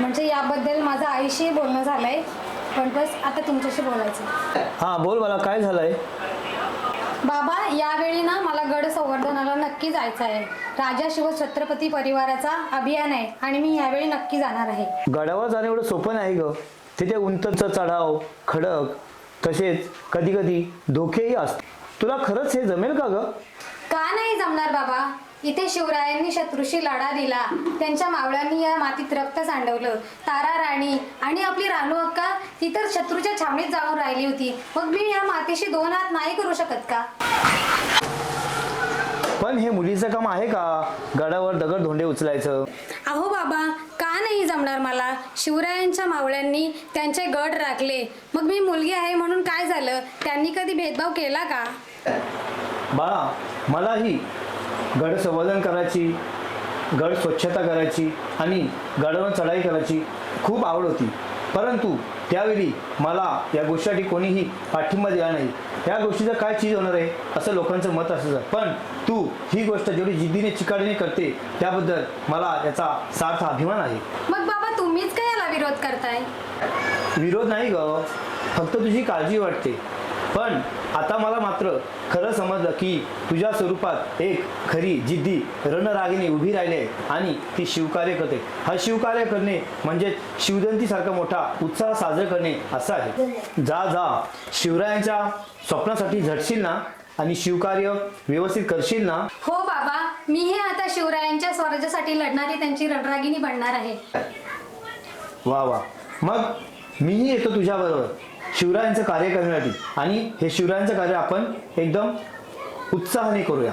म्हणजे याबद्दल माझं आईशी बोलणं झालंय. पण बस आता तुमच्याशी बोलायचं हा बोल मला काय झालंय? बाबा यावेळी ना मला गड संवर्धनाला नक्की जायचं आहे. राजा शिव छत्रपती परिवाराचा अभियान आहे आणि मी यावेळी नक्की जाणार आहे. गडावर जाणं एवढं सोपं नाही ग. तिथे उंचच चढाव खडक तसेच कधी कधी धोकेही असतात. तुला खरंच हे जमेल का ग? का नाही जमणार बाबा? इथे शिवरायांनी शत्रूशी लढा दिला. त्यांच्या मावळ्यांनी या मातीत रक्त सांडवलं. तारा राणी आणि आपली रानू अक्का ती तर शत्रूच्या छावणीत जाऊन राहिली होती. मग मी या मातीशी दोन हात नाही करू शकत का? पण हे मुलीचं काम आहे का? गडावर दगड धोंडे उचलायचं? अहो बाबा जमणार मला? शिवरायांच्या मावळ्यांनी त्यांचे गड राखले. मग मी मुलगी आहे म्हणून काय झालं? त्यांनी कधी भेदभाव केला का? बाळा मलाही गड संवर्धन करायची गड स्वच्छता करायची आणि गडावर चढाई करायची खूप आवड होती. परंतु त्यावेळी मला या गोष्टीसाठी कोणीही पाठिंबा दिला नाही. या गोष्टीचं काय चीज होणार आहे असं लोकांचं मत असायचं पण तू ही गोष्ट जेवढी जिद्दीने चिकाटीने करते त्याबद्दल मला याचा सार्थ अभिमान आहे मग बाबा तुम्हीच काय याला विरोध करताय विरोध नाही ग. फक्त तुझी काळजी वाटते. पण आता मला मात्र खरं समजलं की तुझ्या स्वरूपात एक खरी जिद्दी रणरागिणी उभी राहिली आहे आणि ती शिवकार्य करते. हा शिवकार्य करणे म्हणजे शिवजयंतीसारखा मोठा उत्साह साजरा करणे असं आहे. जा जा. शिवरायांच्या स्वप्नासाठी झटशील ना आणि शिवकार्य व्यवस्थित करशील ना? हो बाबा मीही आता शिवरायांच्या स्वराज्यासाठी लढणारी त्यांची रणरागिणी बनणार आहे. वा वा. मग मीही येतो तुझ्याबरोबर शिवरायांचं कार्य करण्यासाठी. आणि हे शिवरायांचं कार्य आपण एकदम उत्साहाने करूया.